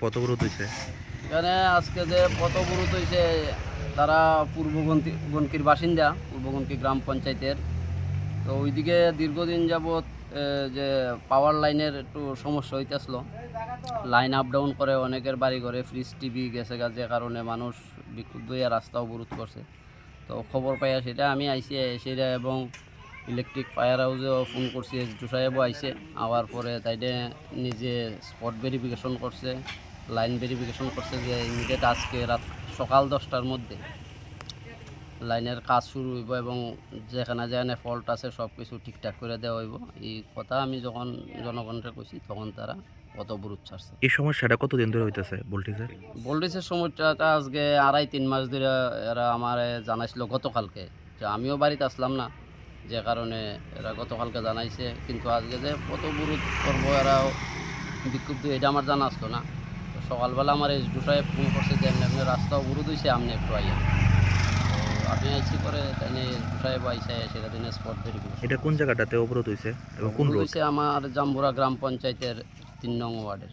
কত হয়েছে এখানে আজকে যে পথ অবরোধ হয়েছে তারা পূর্বগন্তি গণকির বাসিন্দা পূর্বগণকি গ্রাম পঞ্চায়েতের। তো ওইদিকে দীর্ঘদিন যাবৎ যে পাওয়ার লাইনের একটু সমস্যা হইতেছিল। লাইন আপ ডাউন করে অনেকের বাড়ি ঘরে ফ্রিজ টিভি গেছে যে কারণে মানুষ বিক্ষুব্ধ হইয়া রাস্তা অবরোধ করছে। তো খবর পাইয়া সেটা আমি আইসি সেটা এবং ইলেকট্রিক ফায়ার হাউসেও ফোন করছি টু সাহেবও আইসে আওয়ার পরে তাইলে নিজে স্পট ভেরিফিকেশন করছে লাইন ভেরিফিকেশন করছে যে ইমিডিয়েট আজকে রাত সকাল দশটার মধ্যে লাইনের কাজ শুরু হইব এবং যেখানে যেখানে ফল্ট আছে সব কিছু ঠিকঠাক করে দেওয়া হইব। এই কথা আমি যখন জনগণকে কইছি তখন তারা কত বুরুত ছাড়ছে। এই সমস্যাটা কতদিন ধরে হইতেছে ভোল্টেজের ভোল্টেজের সময়টা আজকে আড়াই তিন মাস ধরে এরা আমার জানাইছিল গতকালকে যে আমিও বাড়িতে আসলাম না। যে কারণে এরা গতকালকে জানাইছে কিন্তু আজকে যে কত বুরুত করব এরা বিক্ষুব্ধ এটা আমার জানা আসতো না। সকালবেলা আমার এই সাহেব ফোন করছে যে এমনি এমনি রাস্তা অবরোধ হয়েছে আপনি একটু আইয়া। তো আমি আইসি করে তাই সাহেব আইসে সেটা দিনে স্পট ভেরিফিকেশন এটা কোন জায়গাটাতে অবরোধ হয়েছে এবং কোন রোড? হয়েছে আমার জাম্বুরা গ্রাম পঞ্চায়েতের তিন নং ওয়ার্ডের।